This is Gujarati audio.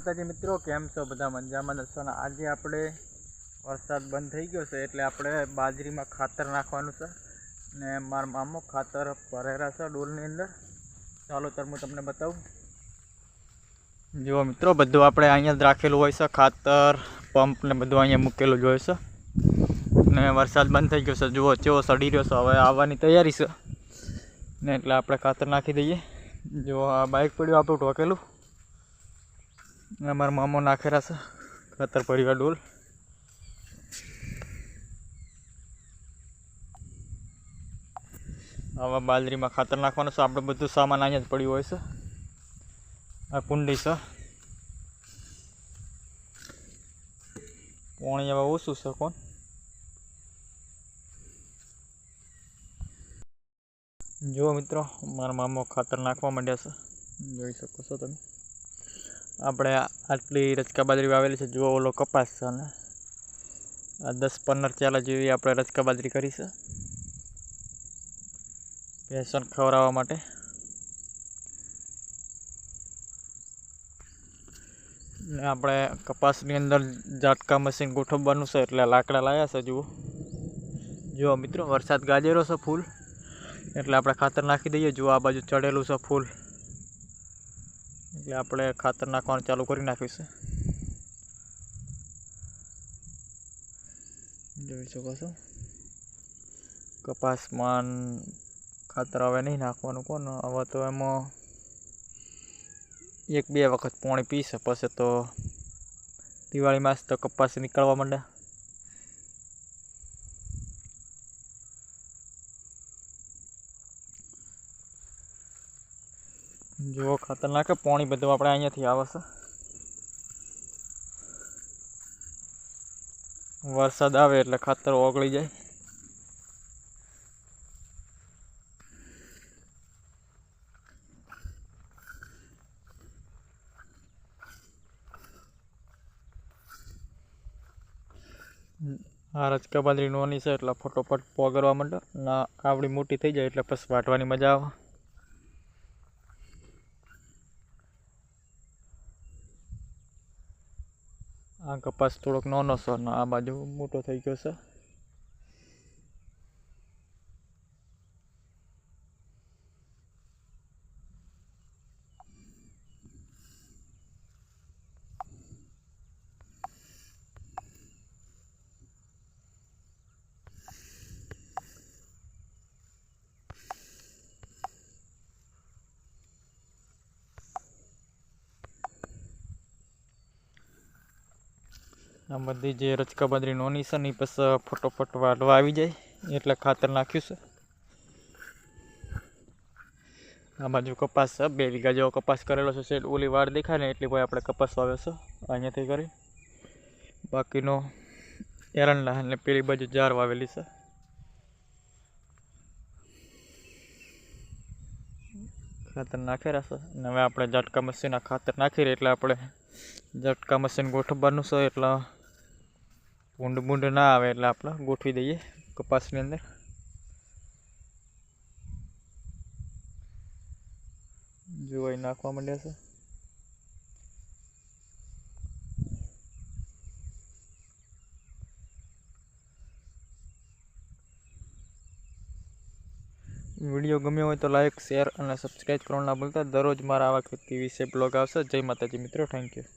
માતાજી મિત્રો, કેમ છો બધા મજામાં? જશો આજે આપણે વરસાદ બંધ થઈ ગયો છે, એટલે આપણે બાજરીમાં ખાતર નાખવાનું છે. ને મારા મામો ખાતર ભરેલા છે ડોલની અંદર. ચાલો તર હું તમને બતાવું. જુઓ મિત્રો, બધું આપણે અહીંયા જ રાખેલું હોય છે, ખાતર, પંપ ને બધું અહીંયા મૂકેલું જ હોય છે. ને વરસાદ બંધ થઈ ગયો છે, જુઓ, ચેવો સડી રહ્યો છે. હવે આવવાની તૈયારી છે. ને એટલે આપણે ખાતર નાખી દઈએ. જો આ બાઇક પડ્યું, આપણું ઢોકેલું. અમારા મામો નાખેલા છે. ખાતર પરિવાર ડોલ. આવા બાજરીમાં ખાતર નાખવાનું છે. આપણે બધું સામાન અહીંયા જ પડ્યું હોય છે. આ કુંડી છે. પાણી હવે ઓછું છે કોણ? જુઓ મિત્રો, મારા મામો ખાતર નાખવા માંડ્યા છે. જોઈ શકો છો તમે. આપણે આટલી રચકા બાજરી વાવેલી છે, જુઓ ઓલો કપાસ છે અને આ દસ પંદર ચાલા જેવી આપણે રચકા બાજરી કરી છે. ખવડાવવા માટે. ને આપણે કપાસની અંદર ઝાટકા મશીન ગોઠવવાનું છે, એટલે લાકડા લાવ્યા છે, જુઓ. જુઓ મિત્રો, વરસાદ ગાજેરો છે ફૂલ. એટલે આપણે ખાતર નાખી દઈએ. જુઓ આ બાજુ ચડેલું છે ફૂલ. એટલે આપણે ખાતર નાખવાનું ચાલુ કરી નાખ્યું છે જોઈ શકો છો. કપાસમાં ખાતર હવે નહીં નાખવાનું કોણ? હવે તો એમાં એક બે વખત પાણી પીશે પછી તો દિવાળી માસ તો કપાસ નીકળવા માંડે. જો ખાતર નાખે પાણી બધું આપણે અહીંયાથી આવે છે વરસાદ આવે એટલે ખાતર ઓગળી જાય. આ રચકા બાજરી નોની છે એટલે ફટોફટ પોગરવા માંડે. ના, આવડી મોટી થઈ જાય એટલે પછી વાટવાની મજા આવે. આ કપાસ થોડોક નાનો છે આ બાજુ મોટો થઈ ગયો છે. આ બધી જે રચકા નોની છે ને એ પછી ફટોફટ વાળવા આવી જાય. એટલે ખાતર નાખ્યું છે. આ બાજુ કપાસ છે. બે વીઘા જેવો કપાસ કરેલો છે. શેડ ઓલી વાડ દેખાય ને એટલી ભાઈ આપણે કપાસ વાવ્યો છે. અહીંયાથી કરી. બાકીનો એરંડા ને પેલી બાજુ જાર વાવેલી છે. ખાતર નાખેલા છે. અને હવે આપણે ઝટકા મશીનના ખાતર નાખી રહ્યા એટલે આપણે ઝટકા મશીન ગોઠવવાનું છે. એટલે ભૂંડ બૂંડ ના આવે એટલે આપણે ગોઠવી દઈએ કપાસની અંદર જોવાઈ નાખવા માંડ્યા છે વીડિયો ગમ્યો હોય તો લાઈક શેર અને સબસ્ક્રાઈબ કરવાનું ના ભૂલતા દરરોજ મારા આવા ખેતી વિશે બ્લોગ આવશે જય માતાજી મિત્રો થેન્ક યુ